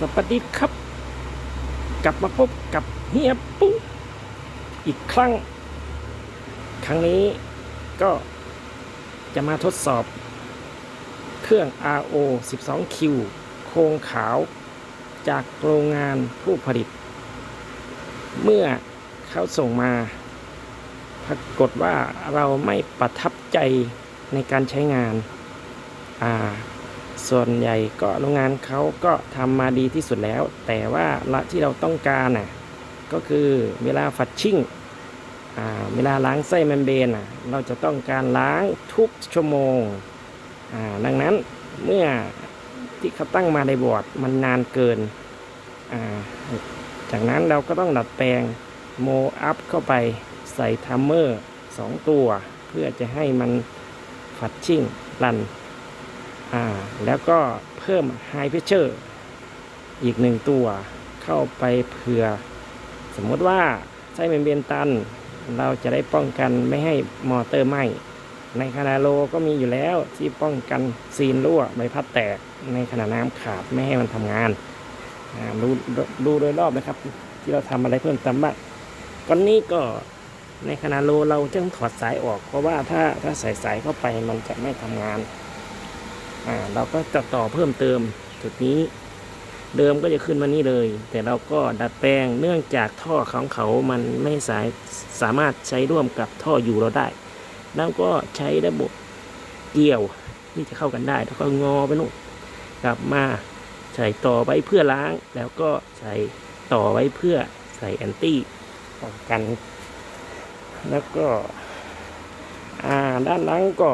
สวัสดีครับ กลับมาพบกับเฮียปุ๊อีกครั้ง ครั้งนี้ก็จะมาทดสอบ เครื่อง RO 12Q โครงขาวจากโรงงานผู้ผลิต เมื่อเขาส่งมา ปรากฏว่าเราไม่ประทับใจในการใช้งาน อ่า ส่วนใหญ่ก็โรงงานเขาก็ทำมาดีที่สุดแล้ว แต่ว่าละที่เราต้องการน่ะก็คือเวลาฝัดชิ่งอ่าเวลาล้างไส้แมมเบนน่ะเราจะต้องการล้างทุกชั่วโมงอ่าดังนั้นเมื่อที่เขาตั้งมาในบอร์ดมันนานเกินอ่าจากนั้นเราก็ต้องดัดแปลงโมอัพเข้าไปใส่ทัมเมอร์สองตัว เพื่อจะให้มันฝัดชิ่งรัน อ่าแล้วก็เพิ่ม High Pressure อีกหนึ่งตัวเข้าไปเผื่อ สมมติว่าไส้เมมเบรนตัน เราจะได้ป้องกันไม่ให้มอเตอร์ไหม้ในขณะโลก็มีอยู่แล้วที่ป้องกันซีนรั่วใบพัดแตกในขณะน้ำขาดไม่ให้มันทำงานดูดูโดยรอบนะครับ ที่เราทำอะไรเพิ่มเติมบ้างก้อนนี้ก็ในขณะโลเราจะต้องถอดสายออก เพราะว่าถ้าถ้าใส่สายเข้าไปมันจะไม่ทำงาน อ่าเราก็จะต่อเพิ่มเติมจุดนี้เดิมก็จะขึ้นมานี่เลย แต่เราก็ดัดแปลงเนื่องจากท่อของเขามันไม่สายสามารถใช้ร่วมกับท่ออยู่เราได้แล้วก็ใช้ระบบเกี่ยวที่จะเข้ากันได้ แล้วก็งอไปนู่นกลับมาใส่ต่อไว้เพื่อล้าง แล้วก็ใส่ต่อไว้เพื่อใส่แอนตี้ป้องกัน แล้วก็ อ่าด้านหลังก็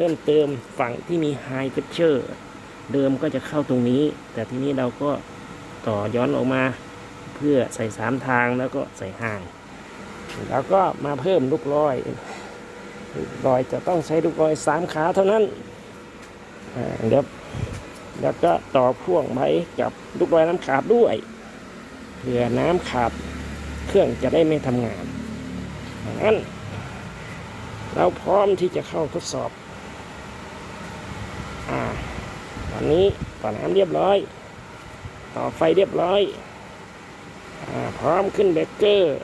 เพิ่มเติมฝั่งที่มี High Pressure เดิมก็จะเข้าตรงนี้ แต่ทีนี้เราก็ต่อย้อนออกมาเพื่อใส่สามทางแล้วก็ใส่ห่าง แล้วก็มาเพิ่มลูกร้อยลูกร้อยจะต้องใช้ลูกร้อยสามขาเท่านั้นเดี๋ยวแล้วก็ต่อพ่วงไว้กับลูกร้อยน้ำขาดด้วยเพื่อน้ำขาดเครื่องจะได้ไม่ทำงานดังนั้นเราพร้อมที่จะเข้าทดสอบ อ่าตอนนี้ต่อน้ำเรียบร้อย ต่อไฟเรียบร้อยอพร้อมขึ้นเบรกเกอร์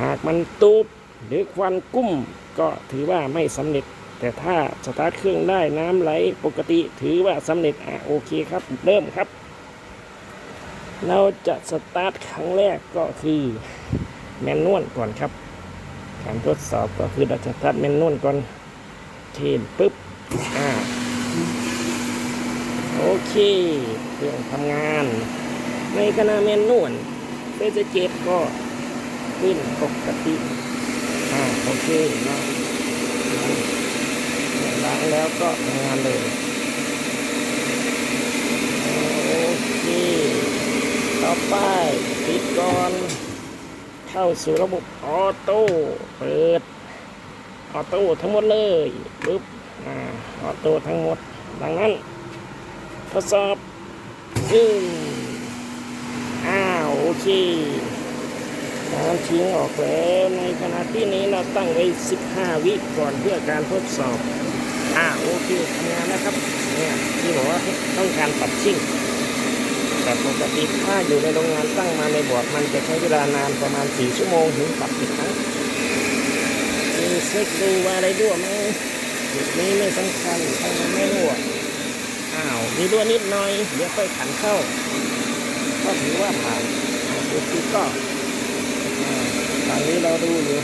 หากมันตูบหรือควันกุ้มก็ถือว่าไม่สำเร็จ แต่ถ้าสตาร์ทเครื่องได้น้ำไหลปกติถือว่าสำเร็จอ่าโอเคครับ เริ่มครับ เราจะสตาร์ทครั้งแรกก็คือแมนนวลก่อนครับ การทดสอบก็คือเราจะสตัดเมนนวลก่อนเทนปุ๊บ อ่าโอเคเครื่องทำงาน ในขณะเมนนวลเฟสเจ็บก็ขึ้นปกติอ่าโอเคนะล้างแล้วก็ทำงานเลยโอเคต่อไปปิดก่อน เข้าสู่ระบบออโต้เปิด ออโต้ทั้งหมดเลยปึ๊บอ่าออโต้ทั้งหมด ดังนั้น ทดสอบซึ่งอ้าวโอเคน้ำทิ้งออกแล้วในขณะที่นี้เราตั้งไว้ 15 วิก่อนเพื่อการทดสอบอ่าโอเคทำงานนะครับเนี่ยที่บอกว่าต้องการปรับชิ่งแต่ปกติถ้าอยู่ในโรงงานตั้งมาในบอร์ดมันจะใช้เวลานานประมาณ 4 ชั่วโมงถึงปรับอีกครั้ง มีเช็คดูว่าอะไรรั่วไหมจุดนี้ไม่สำคัญถ้ามันไม่รั่วอ้าวมีรั่วนิดหน่อย เดี๋ยวค่อยขันเข้า ก็ถือว่าผ่านดูสิก็ตอนนี้เราดูอยู่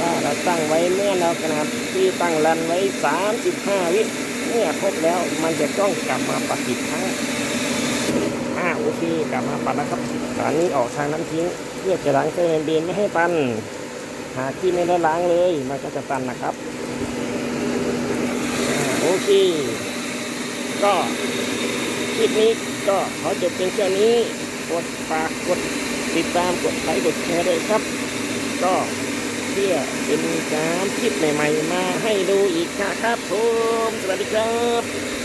ว่าเราตั้งไว้เมื่อเราขนาดที่ตั้งรันไว้ 35 วิเมื่อครบแล้วมันจะต้องกลับมาปรับอีกครั้งอ่าโอเคกลับมาปัดนะครับตอนนี้ออกทางน้ำทิ้ง เพื่อจะล้างเส้นเมมเบรนไม่ให้ตัน หากที่ไม่ได้ล้างเลยมันก็จะตันนะครับโอเค ก็คลิปนี้ก็ขอจบเพียงแค่นี้ กดฝากกดติดตามกดไลค์กดแชร์ด้วยครับ ก็เพื่อเป็นการคลิปใหม่ ๆ มาให้ดูอีกนะครับผม สวัสดีครับ